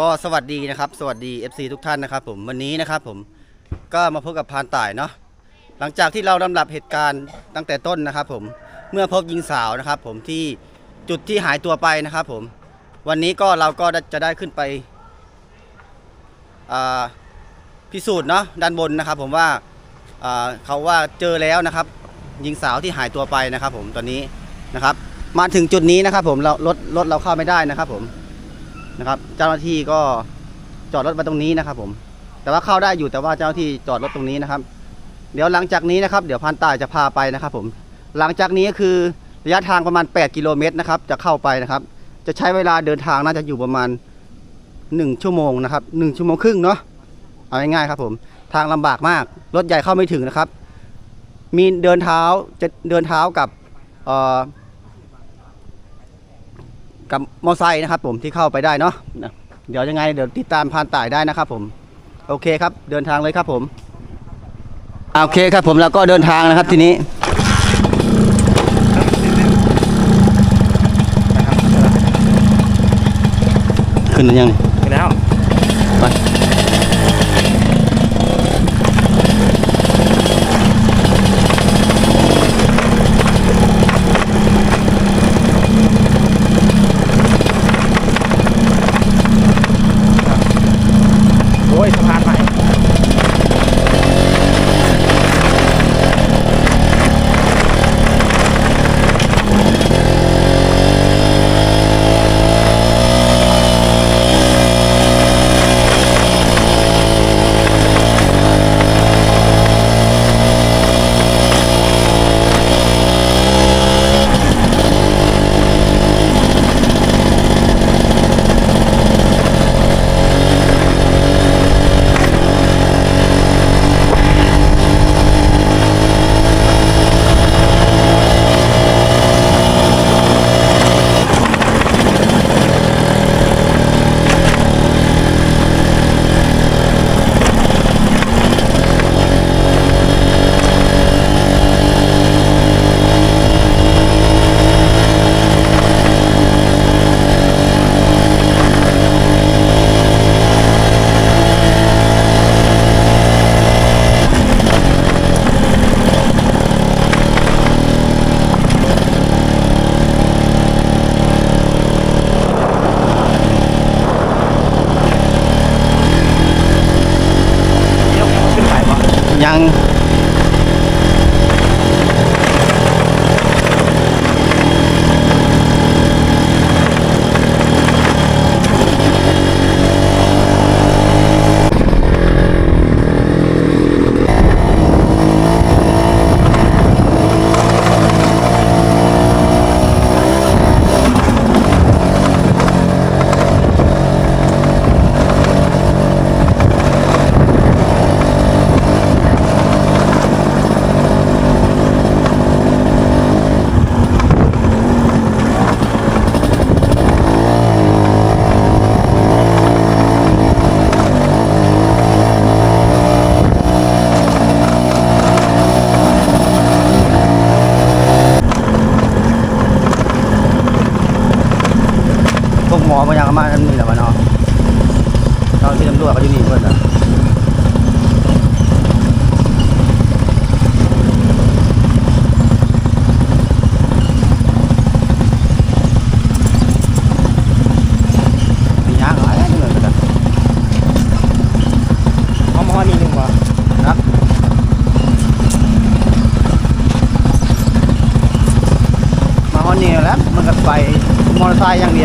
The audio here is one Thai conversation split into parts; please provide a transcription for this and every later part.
ก็สวัสดีนะครับ สวัสดี FC ทุกท่านนะครับผมวันนี้นะครับผมก็มาพบกับพานต่ายเนาะหลังจากที่เราลำดับเหตุการณ์ตั้งแต่ต้นนะครับผมเมื่อพบหญิงสาวนะครับ ผมที่จุดที่หายตัวไปนะครับผมวันนี้ก็เราก็จะได้ขึ้นไปพิสูจน์เนาะด้านบนนะครับผมว่าอ่าเขาว่าเจอแล้วนะครับหญิงสาวที่หายตัวไปนะครับ ผมตอนนี้นะครับ มาถึงจุดนี้นะครับ ผมเรารถรถเราเข้าไม่ได้นะครับ ผม นะครับ เจ้าหน้าที่ก็จอดรถมาตรงนี้นะครับ ผม แต่ว่าเข้าได้อยู่แต่ว่าเจ้าหน้าที่จอดรถตรงนี้นะครับ เดี๋ยวหลังจากนี้นะครับ เดี๋ยวพันตายจะพาไปนะครับ ผม หลังจากนี้ก็คือระยะทางประมาณ 8 กิโลเมตรนะครับ จะเข้าไปนะครับ จะใช้เวลาเดินทางน่าจะอยู่ประมาณ 1 ชั่วโมงนะครับ1ชั่วโมงครึ่งเนาะเอาง่ายๆครับ ผม ทางลำบากมากรถใหญ่เข้าไม่ถึงนะครับ มีเดินเท้าจะเดินเท้ากับเอ่อ กับมอไซค์นะครับ ผมที่เข้าไปได้เนาะเดี๋ยวยังไงเดี๋ยวติดตามพานต่ายได้นะครับ ผมโอเคครับ เดินทางเลยครับผมโอเคครับผมแล้วก็เดินทางนะครับทีนี้ขึ้นยัง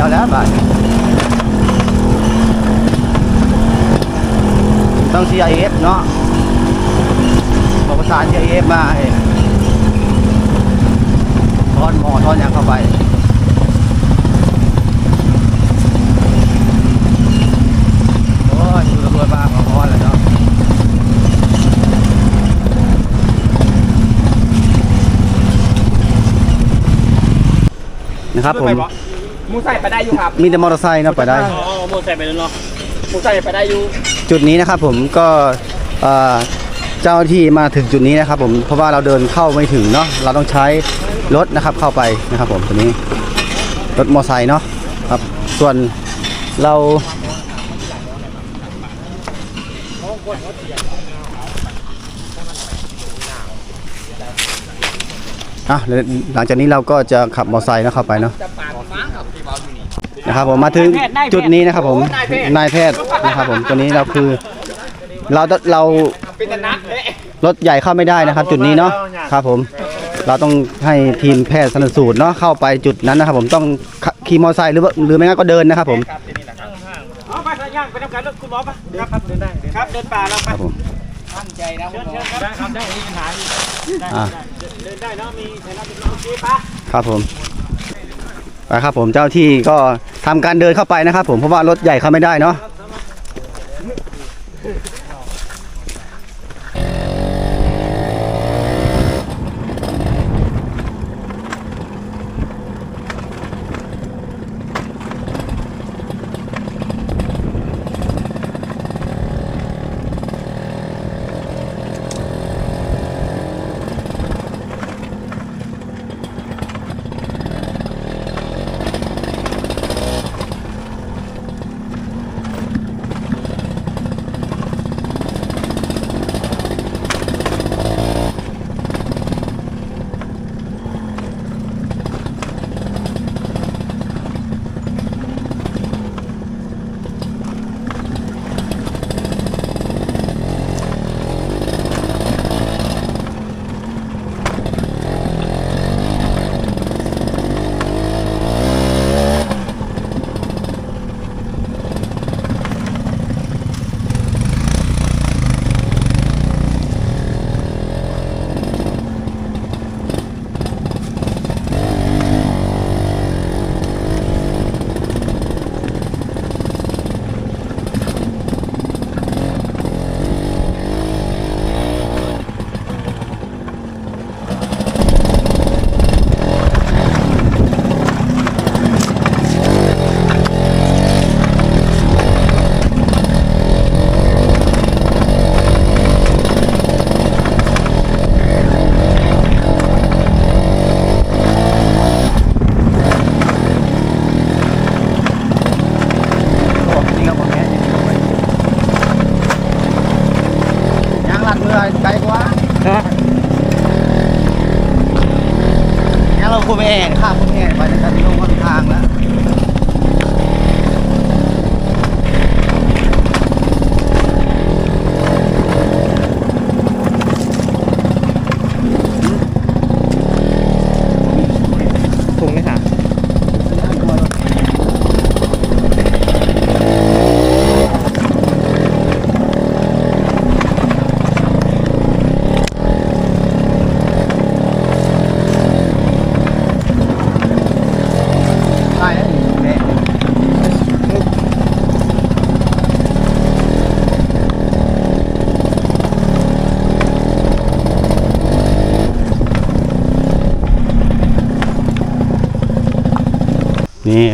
ย่างเดียวแล้วบัดต้อง CIF เนาะบอกประสาน CIF มาเองทอนหมอทอนอย่างเข้าไปนะครับผม มูใส่ไปได้อยู่ครับมีแต่มอเตอร์ไซค์เนาะไปได้ อ๋อหมูใส่ไปแล้วเนาะมูใส่ไปได้อยู่จุดนี้นะครับผมก็เจ้าที่มาถึงจุดนี้นะครับผมเพราะว่าเราเดินเข้าไม่ถึงเนาะเราต้องใช้รถนะครับเข้าไปนะครับผมตรงนี้รถมอไซค์เนาะครับ ส่วนเรา อะแล้วหลังจากนี้เราก็จะขับมอเตอร์ไซค์นะเข้าไปเนาะจะปาดฟ้าครับที่เบาอยู่นี่นะครับผมมาถึงจุดนี้นะครับผมนายแพทย์นะครับผมตัวนี้เราคือเราเราเป็นตะนักเลยรถใหญ่เข้าไม่ได้นะครับ จุดนี้เนาะครับผมเราต้องให้ทีมแพทย์สนสูตรเนาะเข้าไปจุดนั้นนะครับ ผมต้องขขี่มอเตอร์ไซค์หรือว่าหรือไม่งั้นก็เดินนะครับผมครับที่นี่แหละครับอ๋อไปทางย่างไปทำการรถคุณหมอปะครับครับเดินได้ครับเดินป่าแล้วคไปรับผมมั่น ใจนะคุณหมอได้ครับได้มีปัญหาได้อ่าเดินได้เนาะมีใช้รับเป็นโอเคปะครับผมไปครับผมเจ้าที่ก็ทำการเดินเข้าไปนะครับ ผมเพราะว่ารถใหญ่เข้าไม่ได้เนาะ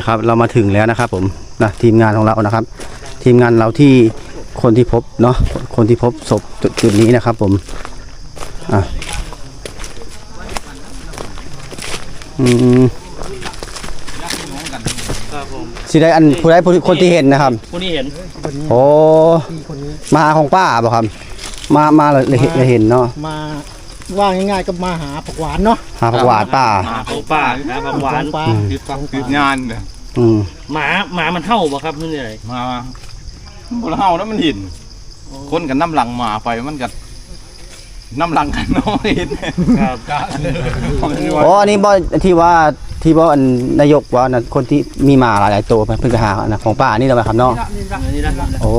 นี่ครับ เรามาถึงแล้วนะครับ ผมนะทีมงานของเรานะครับ ทีมงานเราที่คนที่พบเนาะคนที่พบศพจุดจุดนี้นะครับ ผมอะอืมครับผมสิได้อันผู้ใดผู้คนที่เห็นนะครับผู้นี้เห็นโอ้มาหาของป้าบ่ครับ มามาเลยเลยเห็นเลยเห็นเนาะมาว่าง่ายๆก็มาหาผักหวานเนาะหาผักหวานป้าหมาของป้านะผักหวานของปลาอืมคือฟังคืองานเนี่ย อืมหมาหมามันเท่าบ่ครับนี่เลยมาบนเฮาแล้วมันหิน คนกันน้ำหลังหมาไปมันก็น้ำหลังกันน้อยเห็นครับอ๋ออันนี้บ่ที่ว่าที่บ่อันนายกว่านะคนที่มีหมาหลายๆตัวเพิ่นก็หานะของป้านี่แหละครับเนาะนี่นะโอ้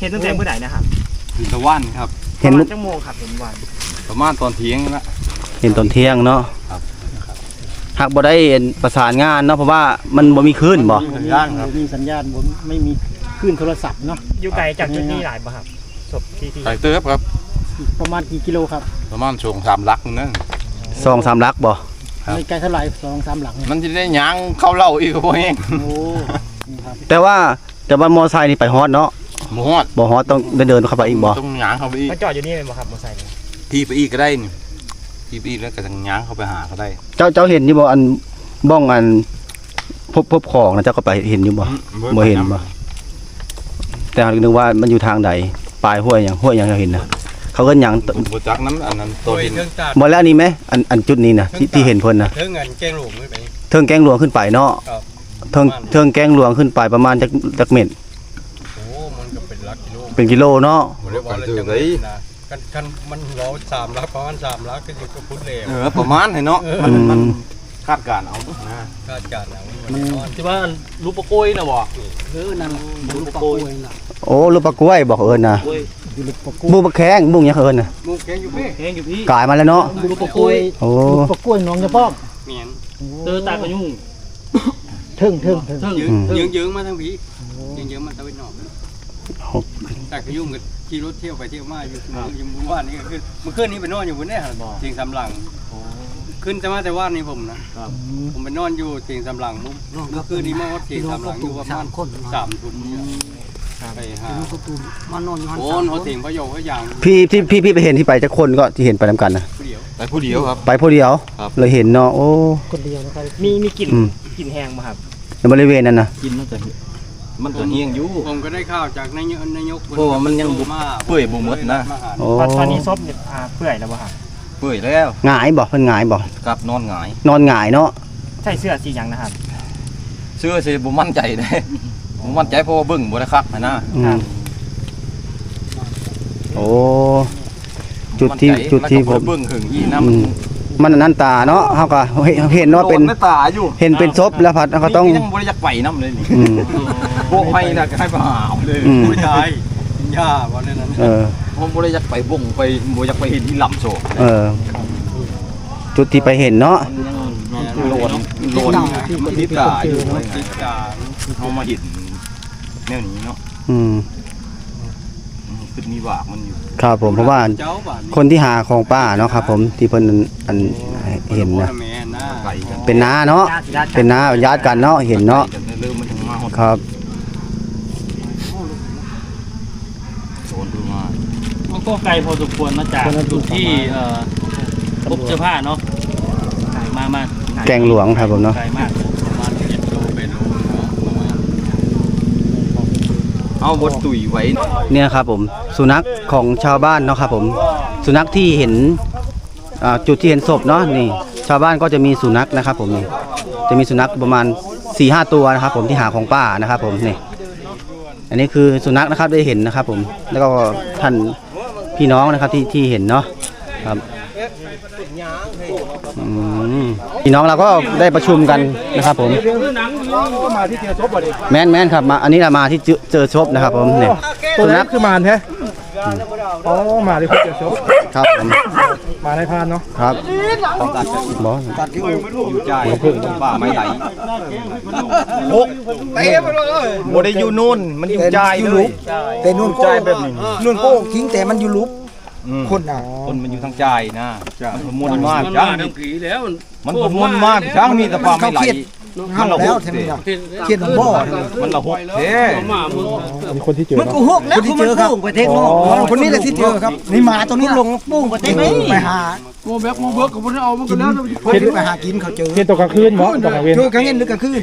เห็นตั้งแต่เมื่อไหร่นะครับตะวันครับ เห็นประมาณชั่วโมงครับเห็นวันประมาณตอนเที่ยงนั่นละเห็นตอนเที่ยงเนาะครับ หากบ่ได้ประสานงานเนาะเพราะว่ามันบ่มีคลื่นบ่ย่างครับ มีสัญญาณผมไม่มีคลื่นโทรศัพท์เนาะอยู่ไกลจากจุดนี้หลายบ่ครับศพที่ที่ไก่เติบครับ ประมาณกี่กิโลครับประมาณช่วงสามลักนั่นสองสามลักบ่ครับ ไม่ไกลเท่าไหร่สองสามหลังเนี่ยมันจะได้หยางเข้าเหล่าอีกก็พอเองโอ้นี่ครับแต่ว่าแต่ว่ามอไซค์นี่ไปฮอดเนาะหมฮอดบ่ฮอดต้องเดินเข้าไปอีกบ่ต้องหยางเข้าไปอีกมาจอดอยู่นี่เป็นบ่ครับมอเตอร์ไซค์ที่ไปอีกก็ได้นี่ ที่ไปอีกแล้วก็ทางหยางเข้าไปหาก็ได้เจ้าเจ้าเห็นอยู่บ่อันบ้องอัน พบพบของนะเจ้าก็ไปเห็นอยู่บ่บ่เห็นบ่แต่นึกว่ามันอยู่ทางใดปลายห้วยหยังห้วยหยังเราเห็นนะเขาก็หยังตบ่จักน้ำอันนั้นตัวหินเรื่องจากหมดแล้วอันนี้ไหมอันอันจุดนี้นะที่ที่เห็นเพิ่นนะเรื่องเงินแจ้งหลวงไม่ไปเทิงแกงหลวงขึ้นไปเนาะครับเทิงเทิงแกงหลวงขึ้นไปประมาณจักจักเม็ดโอ้มันก็เป็นหลักกิโลเป็นกิโลเนาะ บ่ได้ว่าว่าเลยถือจังเลเลยยนะกันกันมันเราสามลักประมาณสามลักก็อยู่กับพุทธเลวเออประมาณให้เนาะมันมันคาดการณ์เอานะคาดการณ์นะมันนอนที่ว่าลูกปะโกยนะบ่เออนั่นลูกปลาโกยน่ะโอ้ลูกปลากล้วยบอกเอิญนะอยู่ลูกปลาโกยบุปลาแข้งบุ้งหยังเอิญนะมุกแกงอยู่พี่แห้งอยู่พี่กลายมาแล้วเนาะลูกปะโกยโอ้ลูกปลาโกยน้องจะป้อมเมียนเจอตากระยุ่งเทิงเทิงเทิงเทิงยืงยืงยืงมาทางพี่ยืงยืงมาตะวันออกแต่ก็ยุ่งกับ ขี่รถเที่ยวไปเที่ยวมาอยู่อยู่หมู่บ้านนี่ก็คือเมื่อคืนนี้ไปนอนอยู่บนนี้ฮะเชียงสำลังขึ้นแต่มาแต่ว่านนี่ผมนะผมไปนอนอยู่เชียงสำลังเมื่อคืนนี้มาวัดเชียงสำลังอยู่ประมาณสามทุ่มนี่ไปหามานอนอยู่หันโอ้นเขาเถียงประโยคเขาอย่างพี่ที่พี่พี่ไปเห็นที่ไปจักคนก็ที่เห็นไปนํกันนะเดียว ไปผู้เดียวครับ ไปผู้เดียวครับ เลยเห็นเนาะโอ้ คนเดียวนะครับมีมีกลิ่นอืม กลิ่นแห้งมาครับในบริเวณนั้นนะกินมันจะ มันจะเฮียงอยู่ ผมก็ได้ข้าวจากนายกนายกเพราะว่ามันยังบ่มาเปื่อยบ่หมดนะมาหาโอ้ตอนนี้ซบเนี่ยอ่าเปื่อยแล้วบ่ครับเปื่อยแล้วหงายบอกเพิ่นหงายบอกกลับนอนหงาย นอนหงายเนาะใส่เสื้อสีหยังนะครับเชื่อสิบ่มั่นใจเด้บ่มั่นใจเพราะว่าเบิ่งบ่ได้คักนะอืมโอ้จุดที่มั่นใจจุดที่แล้วผก็มบ่ได้เบิ่งหึงอีน้อื มมันอันนั้นตาเนาะเฮาก็เห็นเห็นำว่าเป็นโดในตาอยู่เห็นเป็นศพแล้วพัดเขาต้องยังบ่ได้อยากไปน้ำเลยนี่อืม โบกให้น่ะก็ให้ไปหาเอาเลยอืม ผู้ชายย่าวันนั้นเออ ผมบ่ได้อยากไปบ่งไปบ่อยากไปเห็นที่ลำโซเออ จุดที่ไปเห็นเนาะโลนโลนมันติดตาอยู่ติดการเอามาเห็นแนวนี้เนาะอืม คือมีหวากมันอยู่ครับผมเพราะว่าเจ้าบ้านคนที่หาของป้าเนาะครับ ผมที่เพิ่นอันเห็นนะแม่นะไก่กันเป็นน้าเนาะ เป็นน้าญาติกันเนาะ เห็นเนาะ ไก่กัเริ่มมันถึงมาฮอดครับโซนดูมามันก็ไกลพอสมควรมาจากจุดที่เอ่อพบเสื้อผ้าเนาะมามาแกงหลวงครับผมเนาะไกลมาก ประมาณเจ็ดโลเป็นโลเนาะประมาณ เอาบดตุ๋ยไว้เนี่ยครับผมสุนัขของชาวบ้านเนาะครับผมสุนัขที่เห็นจุดที่เห็นศพเนาะนี่ ชาวบ้านก็จะมีสุนัขนะครับผมนี่จะมีสุนัขประมาณ4ี่ห้าตัวนะครับ ผมที่หาของป้านะครับ ผมนี่อันนี้คือสุนัขนะครับได้เห็นนะครับ ผมแล้วก็ท่านพี่น้องนะครับที่ที่เห็นเนาะครับ พี่น้องเราก็ได้ประชุมกันนะครับผมมาที่เจอศพบ่ดิแม่นแม่นครับมาอันนี้เรามาที่เจอเจอศพนะครับผมเนี่ยตัวสุนั้นันขคือมารแท้อ๋อมาที่เจอศพครับผมมาในพานเนาะครับบอสอยู่ใจป่าไม่ไหลโอ้เต็มไปเลยบ่ได้อยู่นู่นมันอยู่ใจเลยแต่นุ่นใจแบบนี้นุ่นโก้ทิ้งแต่มันอยู่ลุบอืม คนอะคนมันอยู่ทางใจนะมันมุนมากจ้างน้ำผีแล้วมันมันบ่มุนมากจ้างมีแต่ป่าไม่ไหล ห้ามแล้วใช่ไหมล่ะเขียนบ่อมันละหกเท่มามึงมีคนที่เจอมันเนาะกูหกแล้วคนที่เจอครับไปเทคโนคนนี้แหละที่เจอครับนี่หมาตัวนี้ลงปุ้งไปเทคไปหาโมแบกโมเบิกกับคนเอามันก็แล้วไปหากินเขาเจอเห็นตกกลางคืนบ่ตกกลางเวรเจอกลางเย็นหรือกลางคืน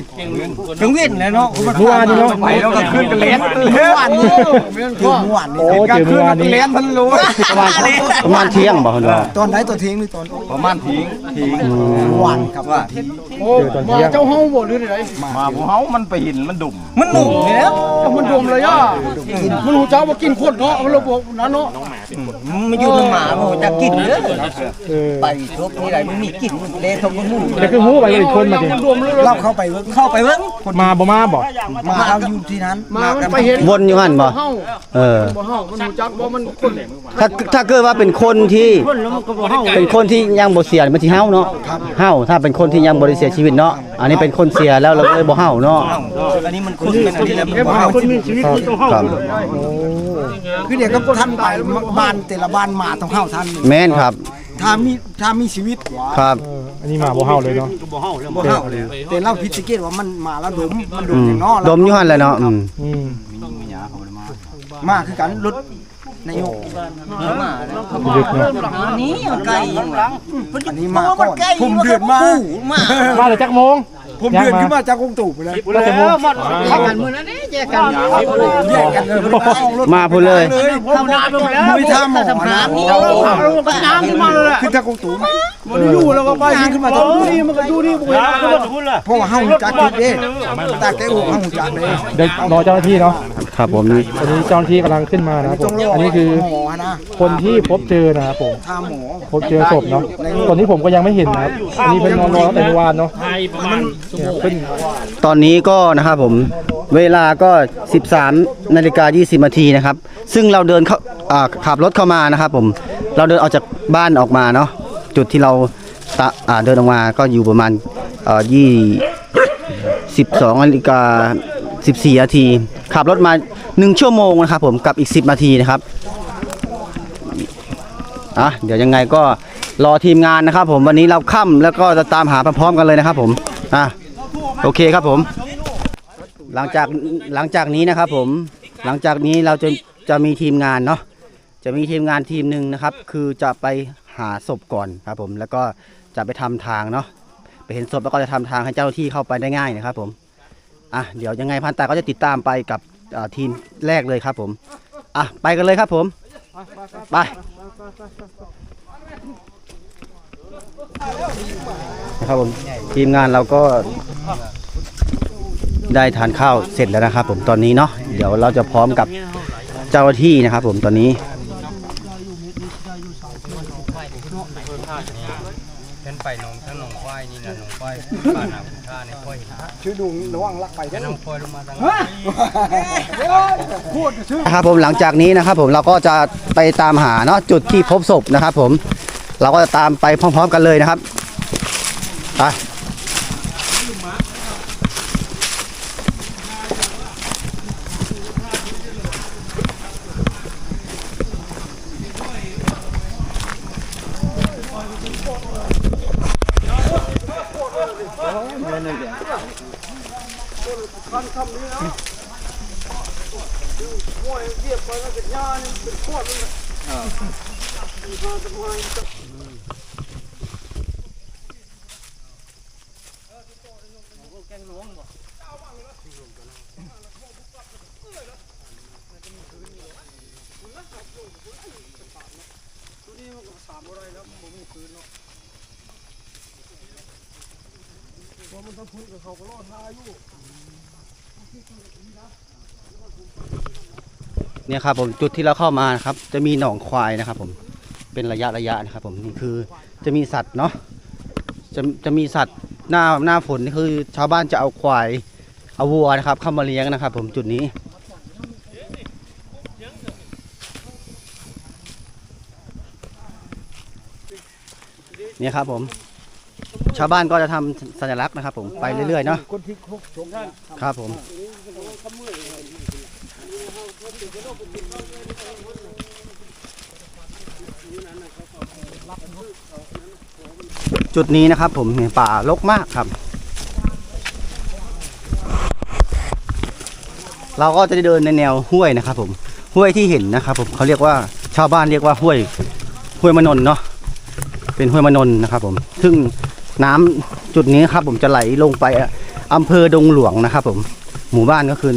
กลางเว้นเลยเนาะเมื่อวานนี้เนาะไปแล้วก็ขึ้นกันเล่นเมื่อวานนี้เจอเมื่อวานนี้โอ้เจอเมื่อวานนี้เล่นทันรู้ประมาณประมาณเที่ยงบอกคุณว่าตอนไหนตัวเทงหรือตอนประมาณทิ้งทิ้งเมื่อวานครับว่า เจอตอนเที่ยงเจ้าห้องบ่หรือไงมาพวกเฮามันไปหินมันดุ่มมันหนุ่มแล้วมันดมเลยอะมันหูเจ้ามากินคนเนาะมันระบบนั้นเนาะมันอยู่ทางหมามันจะกินเด้อเออไปทบที่ไรมันมีกลิ่นเละทงมันมุ่งแต่คือหูไปเลยคนมาดิเราเข้าไปเบิ่งเข้าไปเบิ่งมาบ่มาบ่มาเอาอยู่ที่นั้นมามันไปเห็นวนอยู่หันบ่เฮาเออบ่เฮามันหูจักว่ามันคนถ้าถ้าเกิดว่าเป็นคนที่คนแล้วมันก็บ่เฮาเป็นคนที่ยังบ่เสียมันสิเฮาเนาะเฮาถ้าเป็นคนที่ยังบ่ได้เสียชีวิตเนาะอันนี้เป็นคนเสียแล้วเราก็เลยบ่เฮาเนาะอันนี้มันคนเป็นอันนี้แล้วมันบ่เฮาเฮาคนมีชีวิตมันต้องเฮาครับคือเดี๋ยวก็ท่านไปบ้านแต่ละบ้านหมาต้องเฮาท่านแม่นครับถ้ามีถ้ามีชีวิตครับเอออันนี้มาบ่เฮาเลยเนาะบ่เฮาเลยแต่เราพิจิเกตว่ามันมาแล้วดมมันดอืมมอย่างนอดมอยู่หันแหละเนาะอืมอืมมาคือกันรถ นายกมาลึกเนาะนี้ไก่ยังหลังอันนี้มาก่อนผมเดือดมามาเลยจักโมงผมเดินขึ้นมาจากกงตู่ไปเลยก็จะมุมเข้ากันมือนั้นแยกกันแยกกันเลยเอารถมาพูดเลยเข้าน้ำไปแล้วไม่ท่าหมอนะเอาน้ำขึ้นมาเลยแหละขึ้นจากกงตู่มันอยู่แล้วก็ไปยิงขึ้นมาจากนี่มันก็อยู่นี่บ่เห็นเพราะว่าเฮาจักจุดเด้ตาแกอุกเฮาจักเด้เดี๋ยวรอเจ้าหน้าที่เนาะ ครับผมนี่ ตอนนี้เจ้าหน้าที่กำลังขึ้นมานะครับผต้อมงรออันนี้คือหมอนะคนที่พบเจอนะครับผมท่าหมอ พบเจอศพเนาะตอนนี้ผมก็ยังไม่เห็นนะครับอันนี้เป็นนอนรอตั้งแต่เมื่อวานเนาะไทยประมาณเนี่ยขึ้นตอนนี้ก็นะครับผมเวลาก็ 13นาฬิกา20นาทีนะครับ ซึ่งเราเดินเข้าอ่าขับรถเข้ามานะครับ ผม เราเดินออกจากบ้านออกมาเนาะจุดที่เราตะอ่าเดินออกมาก็อยู่ประมาณเอ่อยี่สิบสองนาฬิกาสิบสี่นาที ขับรถมาหนึ่งชั่วโมงนะครับผมกับอีก10นาทีนะครับอะเดี๋ยวยังไงก็รอทีมงานนะครับ ผมวันนี้เราค่ำแล้วก็จะตามหาพร้อมๆกันเลยนะครับ ผมอะโอเคครับผม หลังจากหลังจากนี้นะครับ ผมหลังจากนี้เราจะจะมีทีมงานเนาะจะมีทีมงานทีมหนึ่งนะครับ คือจะไปหาศพก่อนครับ ผมแล้วก็จะไปทำทางเนาะไปเห็นศพแล้วก็จะทำทางให้เจ้าหน้าที่เข้าไปได้ง่ายนะครับ ผม อะเดี๋ยวยังไงพันตาก็จะติดตามไปกับทีมแรกเลยครับผมอะไปกันเลยครับผมไปนะครับผมทีมงานเราก็ได้ทานข้าวเสร็จแล้วนะครับ ผมตอนนี้เนาะเดี๋ยวเราจะพร้อมกับเจ้าหน้าที่นะครับ ผมตอนนี้เป็นไปนอง ทั้งหนองควายนี่นะหนองควายบ้านนาบุญท่าเนี่ยค่อยเห็นชื่อดูระวังลักไปแค่เด้อน้องควายลงมาทางพูดชื่อนะครับผมหลังจากนี้นะครับ ผมเราก็จะไปตามหาเนาะจุดที่พบศพนะครับ ผม เราก็จะตามไปพร้อม ๆ กันเลยนะครับไป เนี่ยครับผมจุดที่เราเข้ามานะครับ จะมีหนองควายนะครับ ผมเป็นระยะระยะนะครับ ผมนี่คือจะมีสัตว์เนาะจะจะมีสัตว์หน้าหน้าฝนนี่คือ ชาวบ้านจะเอาควายเอาวัวนะครับ เข้ามาเลี้ยงนะครับ ผมจุดนี้ เนี่ยครับผม ชาวบ้านก็จะทำสัญลักษณ์นะครับผมไปเรื่อยๆเนาะคนที่พบศพครับผม จุดนี้นะครับผมเนี่ยป่ารกมากครับ เราก็จะเดินในแนวห้วยนะครับผมห้วยที่เห็นนะครับผมเขาเรียกว่าชาวบ้านเรียกว่าห้วยห้วยมนนเนาะ เป็นห้วยมนนนะครับผม ซึ่งน้ำจุดนี้ครับผมจะไหลลงไปอำเภอดงหลวงนะครับผม หมู่บ้านก็คือ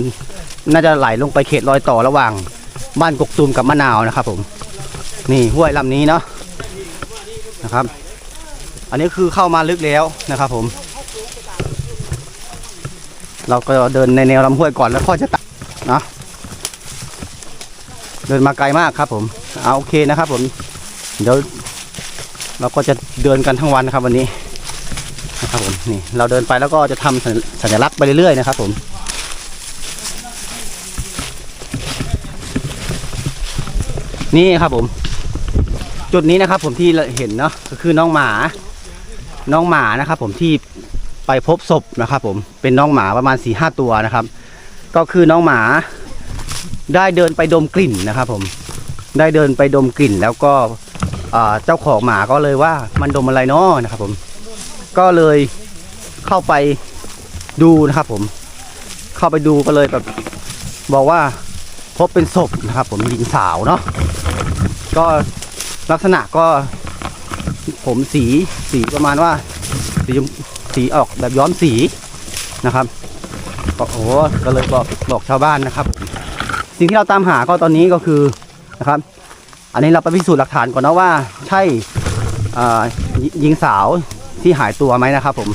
น่าจะไหลลงไปเขตรอยต่อระหว่าง บ้านกกตูมกับมะนาวนะครับผม นี่ห้วยลำนี้เนาะนะครับ อันนี้คือเข้ามาลึกแล้วนะครับผม เราก็เดินในแนวลำห้วยก่อนแล้วก็จะตัดนะเดินมาไกลมากครับผม เอาโอเคนะครับผม เดี๋ยว เราก็จะเดินกันทั้งวันนะครับ วันนี้นะครับผมนี่เราเดินไปแล้วก็จะทำสัญสัญลักษณ์ไปเรื่อยๆนะครับ ผมนี่ครับผม จุดนี้นะครับ ผมที่เห็นเนาะก็คือน้องหมา น้องหมานะครับ ผมที่ไปพบศพนะครับ ผมเป็นน้องหมาประมาณสี่ห้าตัวนะครับ ก็คือน้องหมาได้เดินไปดมกลิ่นนะครับ ผมได้เดินไปดมกลิ่นแล้วก็ เจ้าของหมาก็เลยว่ามันดมอะไรเนาะนะครับผม ก็เลยเข้าไปดูนะครับผม เข้าไปดูก็เลยแบบบอกว่าพบเป็นศพนะครับ ผมหญิงสาวเนาะก็ลักษณะก็ผมสีสีประมาณว่า สีสีออกแบบย้อมสีนะครับก็โอ้โหก็เลยบอกบอกชาวบ้านนะครับ สิ่งที่เราตามหาก็ตอนนี้ก็คือนะครับ อันนี้เราไปพิสูจน์หลักฐานก่อนนะว่า ใช่อ่าหญิงสาวที่หายตัวไหมนะครับผม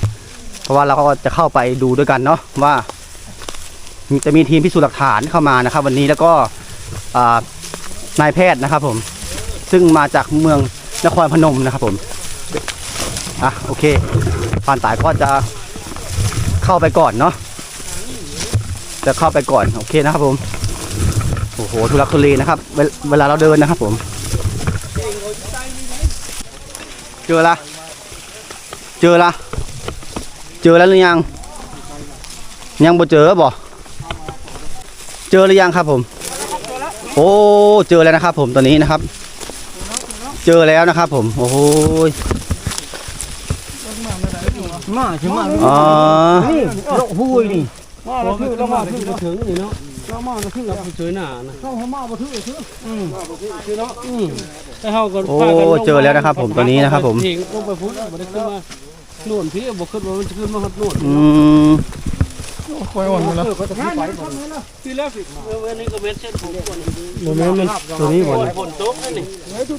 เพราะว่าเราก็จะเข้าไปดูด้วยกันเนาะว่าจะมีทีมพิสูจน์หลักฐานเข้ามานะครับ วันนี้แล้วก็นายแพทย์นะครับผม ซึ่งมาจากเมืองนครพนมนะครับผมอะโอเคปานตายก็จะเข้าไปก่อนเนาะจะเข้าไปก่อนโอเคนะครับผม โอ้โหทุลักทุเลนะครับเวลเวลาเราเดินนะครับผมเจอละเจอละเจอแล้วหรือยัง ยังบ่เจอบ่เจอหรือยังครับผม โอ้เจอแล้วนะครับ ผมตอนนี้นะครับ เจอแล้วนะครับ ผมโอ้โหมาใช่มาอ๋อนี่โลกหุยนี่ว่าเราคือเรามาถึงถึงนี่เนาะ เรามาถึงเราสวยหน้านะต้องมาบ่ถือถือแต่เฮาก็โอ้เจอแล้วนะครับ ผมตัวนี้นะครับ ผมเงลงไปพุ่นบ่ได้ขึ้นมาโน่นพี่บ่ขึ้นว่ามันจะขึ้นมาฮอดโน่นอืม คอยอ่อนมดแล้วที่แล้วสิเออวันนี้ก็เม็ดเส้นผมก่อนโมเมนต์มันตัวนี้ก่อน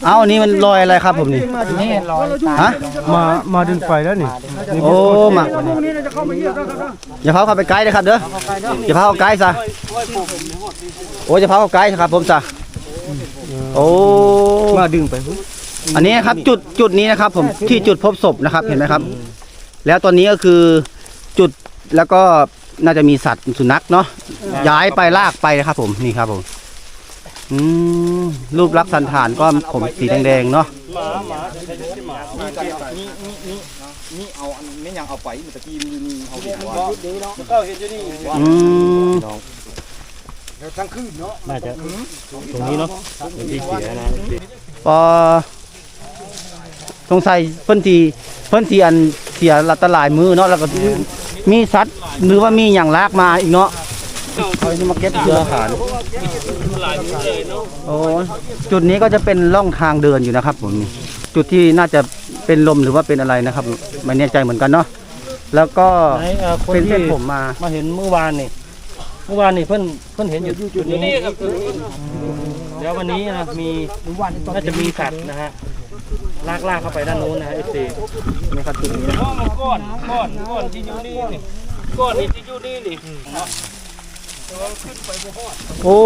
เอาอันนี้มันลอยอะไรครับผมนี่นี่ลอยฮะมามาดึงไฟแล้วนี่โอ้มาอย่าเผาเข้าไปใกล้นะครับเด้ออย่าเผาเข้าใกล้ซะโอ้ยอย่าเผาเข้าใกล้ครับผมซะโอ้มาดึงไปอันนี้ครับจุดจุดนี้นะครับผมที่จุดพบศพนะครับเห็นไหมครับ แล้วตอนนี้ก็คือจุดแล้วก็ น่าจะมีสัตว์สุนัขเนาะย้ายไปลากไปนะครับ ผมนี่ครับผมอืมรูปลักษณ์สันฐานก็ผมสีแดงๆเนาะนี่เอาอันนี้ยังเอาไปเมื่อกี้มันอยู่นี่เอาไปว่าก็เห็นอยู่นี่อืมน่าจะตรงนี้เนาะเป็นที่เสียนะพอสงสัยเพิ่นทีเพิ่นทีอันเสียละตะหลายมือเนาะแล้วก็ มีสัตว์หรือว่ามีอย่างลากมาอีกเนาะเอาอันนี้มาเก็ตเรือหารหลายมื้อเลยเนาะโอ้จุดนี้ก็จะเป็นร่องทางเดินอยู่นะครับผมจุดที่น่าจะเป็นลมหรือว่าเป็นอะไรนะครับไม่แน่ใจเหมือนกันเนาะแล้วก็ไหนเอ่อคนเป็นที่เส้นผมมามาเห็นเมื่อวานนี่เมื่อวานนี่เพิ่นเพิ่นเห็นอยู่จุดนี้นี่ครับแล้ววันนี้นะมีน่าจะมีสัตว์นะฮะ ลากลากเข้าไปด้านโน้นนะฮะ FC นี่ครับจุดนี้นะอ๋อมันก้อนก้อนก้อนที่อยู่นี่นี่ก้อนนี่ที่อยู่นี่นี่โอ้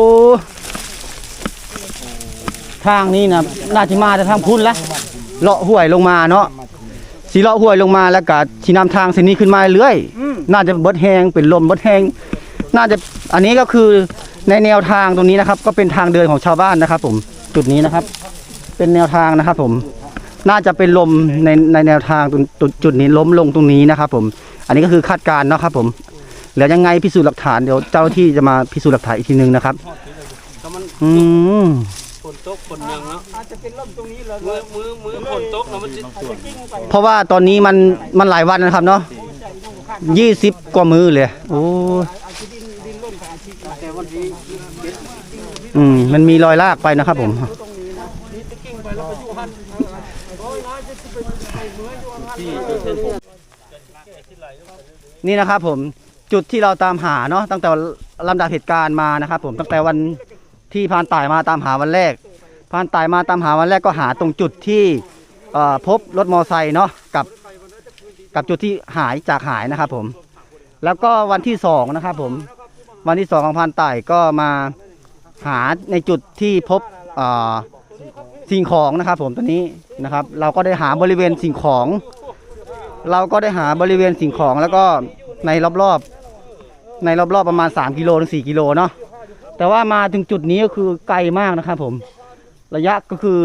ทางนี้นะน่าจะมาแต่ทางพุ่นละเลาะห้วยลงมาเนาะสีเลาะห้วยลงมาแล้วก็ชีนำทางเส้นนี้ขึ้นมาเรื่อยน่าจะเบิดแหงเป็นลมเบิดแหงน่าจะอันนี้ก็คือในแนวทางตรงนี้นะครับ ก็เป็นทางเดินของชาวบ้านนะครับ ผมจุดนี้นะครับ เป็นแนวทางนะครับ ผม น่าจะเป็นลมในในแนวทางตรงจุดจุดนี้ล้มลงตรงนี้นะครับผม อันนี้ก็คือคาดการณ์เนาะครับผมแล้วยังไงพิสูจน์หลักฐานเดี๋ยวเจ้าหน้าที่จะมาพิสูจน์หลักฐานอีกทีนึงนะครับก็มันอืมฝนตกฝนยังเนาะอาจจะเป็นลมตรงนี้เลยมือมือมือฝนตกแล้วมันจะเพราะว่าตอนนี้มันมันหลายวันนะครับเนาะยี่สิบกว่ามือเลยโอ้อืมมันมีรอยลากไปนะครับผม นี่นะครับผมจุดที่เราตามหาเนาะตั้งแต่ลำดับเหตุการณ์มานะครับผมตั้งแต่วันที่พานต่ายมาตามหาวันแรกพานต่ายมาตามหาวันแรกก็หาตรงจุดที่พบรถมอไซค์เนาะกับกับจุดที่หายจากหายนะครับผม แล้วก็วันที่สองนะครับผมวันที่สองของพานต่ายก็มาหาในจุดที่พบสิ่งของนะครับผมตัวนี้นะครับ เราก็ได้หาบริเวณสิ่งของ เราก็ได้หาบริเวณสิ่งของแล้วก็ในรอบๆ ในรอบๆประมาณ 3 กิโลถึง4กิโลเนาะแต่ว่ามาถึงจุดนี้ก็คือไกลมากนะครับผม ระยะก็คือ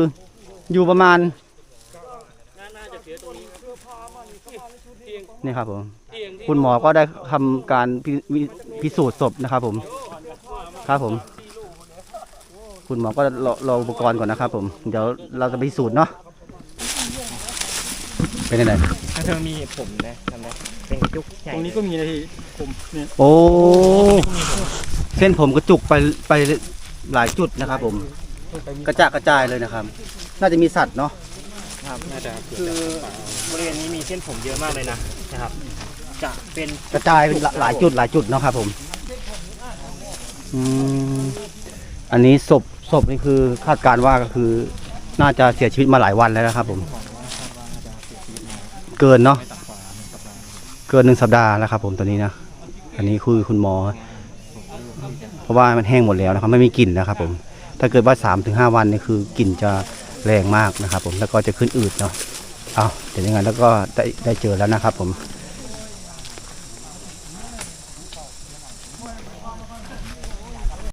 อยู่ประมาณน่าจะเสียตรงนี้เตียงนี่ครับผมคุณหมอก็ได้ทำการพิวิพิสูจน์ศพนะครับผมครับผม คุณหมอก็รอออุปกรณ์ก่อนนะครับผม เดี๋ยวเราจะไปพิสูจน์เนาะ เป็นยังไงเธอมีผมนะทำไมเป็นกระจุกใหญ่ตรงนี้ก็มีนะพี่ผมเนี่ยโอ้ เส้นผมกระจุกไปไปหลายจุดนะครับผม กระจายกระจายเลยนะครับ น่าจะมีสัตว์เนาะ ครับน่าจะคือบริเวณนี้มีเส้นผมเยอะมากเลยนะนะครับ จะเป็นกระจายเป็นหลายจุดหลายจุดเนาะครับผม อืม อันนี้ศพศพนี่คือคาดการณ์ว่าก็คือ น่าจะเสียชีวิตมาหลายวันแล้วนะครับผม เกินเนาะเกินหนึ่งสัปดาห์แล้วครับผมตัวนี้นะอันนี้คือคุณหมอ เพราะว่ามันแห้งหมดแล้วนะครับไม่มีกลิ่นนะครับ ผม ถ้าเกิดว่าสามถึงห้าวันนี่คือกลิ่นจะแรงมากนะครับ ผมแล้วก็จะขึ้นอืดเนาะเอาเดี๋ยวยังไงแล้วก็ได้ได้เจอแล้วนะครับ ผม